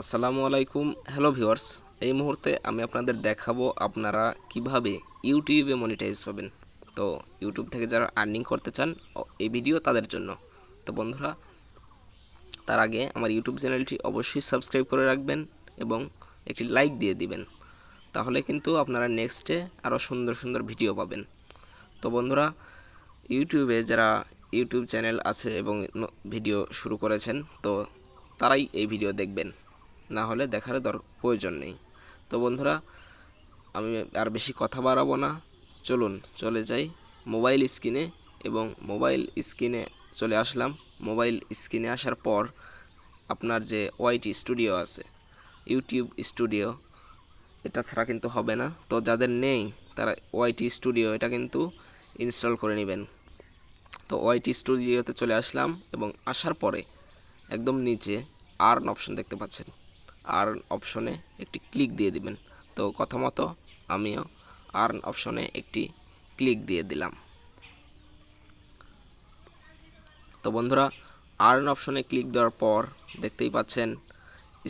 আসসালামু আলাইকুম, hello viewers. এই মুহূর্তে আমি আপনাদের দেখাবো আপনারা কীভাবে ইউটিউবে মনিটাইজ পাবেন। তো ইউটিউব থেকে যারা আর্নিং করতে চান এই ভিডিও তাদের জন্য। তো বন্ধুরা, তার আগে আমার ইউটিউব চ্যানেলটি অবশ্যই সাবস্ক্রাইব করে রাখবেন এবং একটি লাইক দিয়ে দিবেন। তাহলে কিন্তু আপনারা নেক্সটে আরও সুন্দর সুন্দর ভিডিও পাবেন। তো বন্ধুরা, ইউটিউবে যারা ইউটিউব চ্যানেল আছে এবং ভিডিও শুরু করেছেন, তো তারাই এই ভিডিও দেখবেন। না হলে দেখার দর প্রয়োজন নেই। তো বন্ধুরা, আমি আর বেশি কথা বাড়াবো না। চলুন, চলে যাই মোবাইল স্ক্রিনে এবং মোবাইল স্ক্রিনে চলে আসলাম। মোবাইল স্ক্রিনে আসার পর আপনার যে ওয়াইটি স্টুডিও আছে, ইউটিউব স্টুডিও, এটা ছাড়া কিন্তু হবে না। তো যাদের নেই, তারা ওয়াইটি স্টুডিও, এটা কিন্তু ইনস্টল করে নেবেন। তো ওয়াইটি স্টুডিওতে চলে আসলাম এবং আসার পরে একদম নিচে আর্ন অপশন দেখতে পাচ্ছেন। আর্ন অপশনে একটি ক্লিক দিয়ে দিবেন। তো কথা মতো আমিও আর্ন অপশনে একটি ক্লিক দিয়ে দিলাম। তো বন্ধুরা আর্ন অপশনে ক্লিক দেওয়ার পর দেখতেই পাচ্ছেন,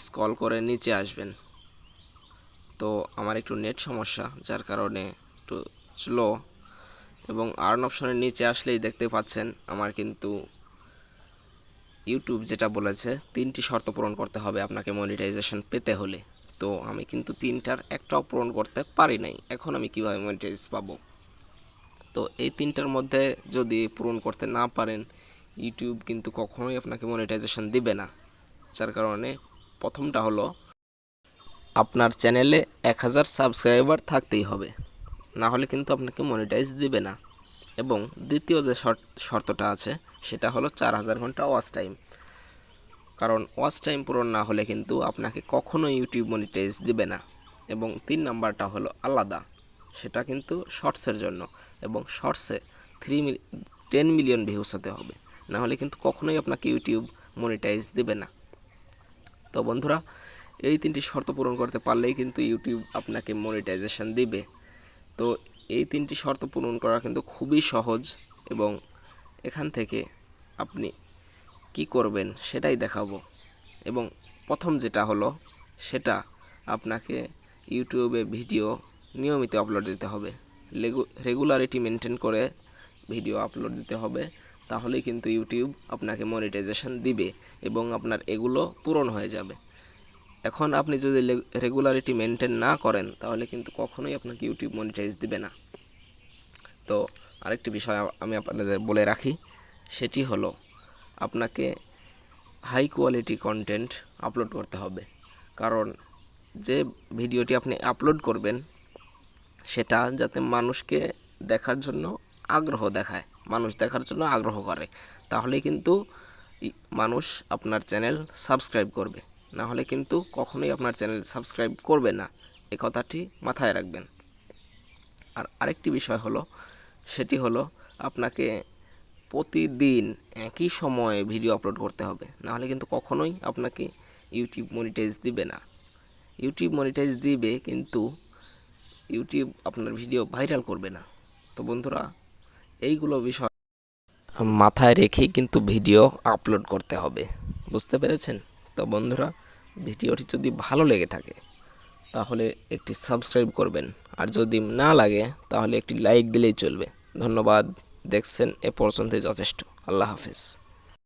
স্ক্রল করে নিচে আসবেন। তো আমার একটু নেট সমস্যা, যার কারণে একটু স্লো এবং আর্ন অপশনের নিচে আসলেই দেখতে পাচ্ছেন, আমার কিন্তু ইউটিউব যেটা বলেছে, তিনটি শর্ত পূরণ করতে হবে আপনাকে মনিটাইজেশন পেতে হলে। তো আমি কিন্তু তিনটার একটাও পূরণ করতে পারি নাই। এখন আমি কীভাবে মনিটাইজ পাবো? তো এই তিনটার মধ্যে যদি পূরণ করতে না পারেন ইউটিউব কিন্তু কখনোই আপনাকে মনিটাইজেশন দিবে না। যার কারণে প্রথমটা হলো, আপনার চ্যানেলে এক হাজার সাবস্ক্রাইবার থাকতেই হবে। না হলে কিন্তু আপনাকে মনিটাইজ দিবে না। এবং দ্বিতীয় যে শর্ত শর্তটা আছে, সেটা হলো চার হাজার ঘণ্টা ওয়াচ টাইম কারণ ওয়াচ টাইম পূরণ না হলে কিন্তু আপনাকে কখনো ইউটিউব মনিটাইজ দিবে না। এবং তিন নাম্বারটা হলো আলাদা। সেটা কিন্তু শর্টসের জন্য। এবং শর্টসে থ্রি টেন মিলিয়ন ভিউস হতে হবে। না হলে কিন্তু কখনোই আপনাকে ইউটিউব মনিটাইজ দেবে না। তো বন্ধুরা, এই তিনটি শর্ত পূরণ করতে পারলেই কিন্তু ইউটিউব আপনাকে মনিটাইজেশন দিবে। তো এই তিনটি শর্ত পূরণ করা কিন্তু খুবই সহজ এবং এখান থেকে আপনি কি করবেন সেটাই দেখাবো। এবং প্রথম যেটা হলো, সেটা আপনাকে ইউটিউবে ভিডিও নিয়মিত আপলোড দিতে হবে। রেগুলারিটি মেনটেন করে ভিডিও আপলোড দিতে হবে, তাহলেই কিন্তু ইউটিউব আপনাকে মনিটাইজেশন দিবে এবং আপনার এগুলো পূরণ হয়ে যাবে। এখন আপনি যদি রেগুলারিটি মেনটেন না করেন, তাহলে কিন্তু কখনোই আপনাকে ইউটিউব মনিটাইজ দিবে না। তো আরেকটি বিষয় আমি আপনাদের বলে রাখি, সেটি হলো আপনাকে হাই কোয়ালিটি কন্টেন্ট আপলোড করতে হবে। কারণ যে ভিডিওটি আপনি আপলোড করবেন, সেটা যাতে মানুষকে দেখার জন্য আগ্রহ দেখায়, মানুষ দেখার জন্য আগ্রহ করে। তাহলে কিন্তু মানুষ আপনার চ্যানেল সাবস্ক্রাইব করবে। না হলে কিন্তু কখনোই আপনার চ্যানেল সাবস্ক্রাইব করবে না। এই কথাটি মাথায় রাখবেন। আর আরেকটি বিষয় হলো, সেটি হলো আপনাকে প্রতিদিন একই সময়ে ভিডিও আপলোড করতে হবে। না হলে কিন্তু কখনোই আপনাকে ইউটিউব মনিটাইজ দিবে না। ইউটিউব মনিটাইজ দিবে কিন্তু ইউটিউব আপনার ভিডিও ভাইরাল করবে না। তো বন্ধুরা, এইগুলো বিষয় মাথায় রেখেই কিন্তু ভিডিও আপলোড করতে হবে। বুঝতে পেরেছেন? তো বন্ধুরা, ভিডিওটি যদি ভালো লেগে থাকে, তাহলে একটি সাবস্ক্রাইব করবেন। আর যদি না লাগে, তাহলে একটি লাইক দিলেই চলবে। ধন্যবাদ। দেখছেন, এ পর্যন্তই যথেষ্ট। আল্লাহ হাফেজ।